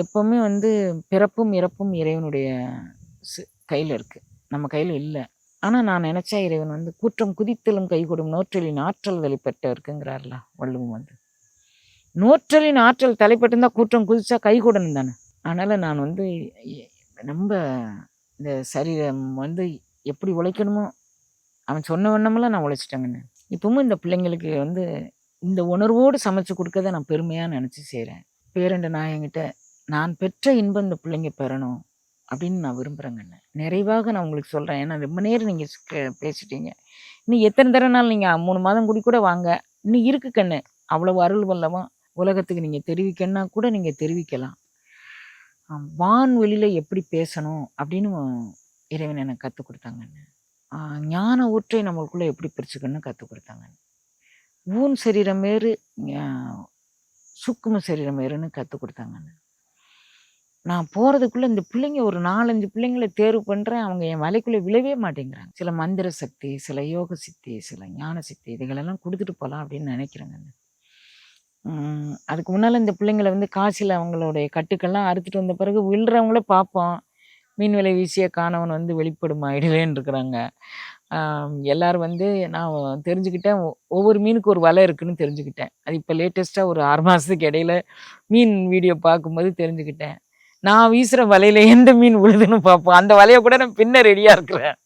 எப்போவுமே வந்து பிறப்பும், இறப்பும் இறைவனுடைய கையில் இருக்குது நம்ம கையில் இல்லை ஆனால் நான் நினச்சா இறைவன் வந்து "கூற்றம் குதித்தலும் கைகூடும் நோற்றலின் ஆற்றல் தலைப்பட்ட இருக்குங்கிறார்ல வள்ளுவம் வந்து. நோற்றலின் ஆற்றல் தலைப்பட்டிருந்தால் கூற்றம் குதிச்சா கைகூடணும் தானே! அதனால் நான் வந்து ரொம்ப இந்த சரீரம் வந்து எப்படி உழைக்கணுமோ, அவன் சொன்ன வண்ணமெல்லாம் நான் உழைச்சிட்டேங்கண்ணே இப்பவும் இந்த பிள்ளைங்களுக்கு வந்து இந்த உணர்வோடு சமைச்சு குடுக்கறத நான் பெருமையாக நினச்சி செய்கிறேன் பேரண்ட நான் என்கிட்ட நான் பெற்ற இன்பம் இந்த பிள்ளைங்க பெறணும். அப்படின்னு நான் விரும்புறேங்கண்ணே. நிறைவாக நான் உங்களுக்கு சொல்கிறேன் ஏன்னா ரொம்ப நேரம் நீங்கள் பேசிட்டீங்க. இன்னும் எத்தன தடவனாலும் நீங்க 3 மாதம் கூடி கூட வாங்க. இன்னும் இருக்கு கண்ணு. அவ்வளவு அருள் வல்லவும் உலகத்துக்கு நீங்கள் தெரிவிக்கணும்னா கூட நீங்கள் தெரிவிக்கலாம். வான்வெளியில் எப்படி பேசணும் அப்படின்னு இறைவன் எனக்கு கற்றுக் குடுத்தாங்கண்ணே. ஞான ஊற்றை நம்மளுக்குள்ளே எப்படி பிரிச்சுக்கணும்னு கற்றுக் கொடுத்தாங்க ஊன் சரீரம் வேறு, ஞ சூக்கும சரீரம் வேறுன்னு கற்றுக் குடுத்தாங்கண்ணே. நான் போகிறதுக்குள்ளே இந்த பிள்ளைங்க ஒரு 4, 5 பிள்ளைங்கள தேர்வு பண்ணுறேன் அவங்க என் வலைக்குள்ளே விழவே மாட்டேங்கிறாங்க. சில மந்திர சக்தி, சில யோக சித்தி, சில ஞான சக்தி இதுகளெல்லாம் கொடுத்துட்டு போகலாம் அப்படின்னு நினைக்கிறேங்க அதுக்கு முன்னால் இந்த பிள்ளைங்கள வந்து காசில் அவங்களுடைய கட்டுக்கெல்லாம் அறுத்துட்டு வந்த பிறகு விழுறவங்கள பார்ப்போம். மீன் விலை வீசிய காணவன் வந்து வெளிப்படும் இடிலேன்னு இருக்கிறாங்க. எல்லோரும் வந்து நான் தெரிஞ்சுக்கிட்டேன். ஒவ்வொரு மீனுக்கு ஒரு வலை இருக்குன்னு தெரிஞ்சுக்கிட்டேன். அது இப்போ லேட்டஸ்ட்டாக ஒரு ஆறு மாதத்துக்கு இடையில மீன் வீடியோ பார்க்கும்போது தெரிஞ்சுக்கிட்டேன். நான் வீசுற வலையில எந்த மீன் விழுதுன்னு பார்ப்போம். அந்த வலையை கூட நான் பின்ன ரெடியா இருக்கிறேன்.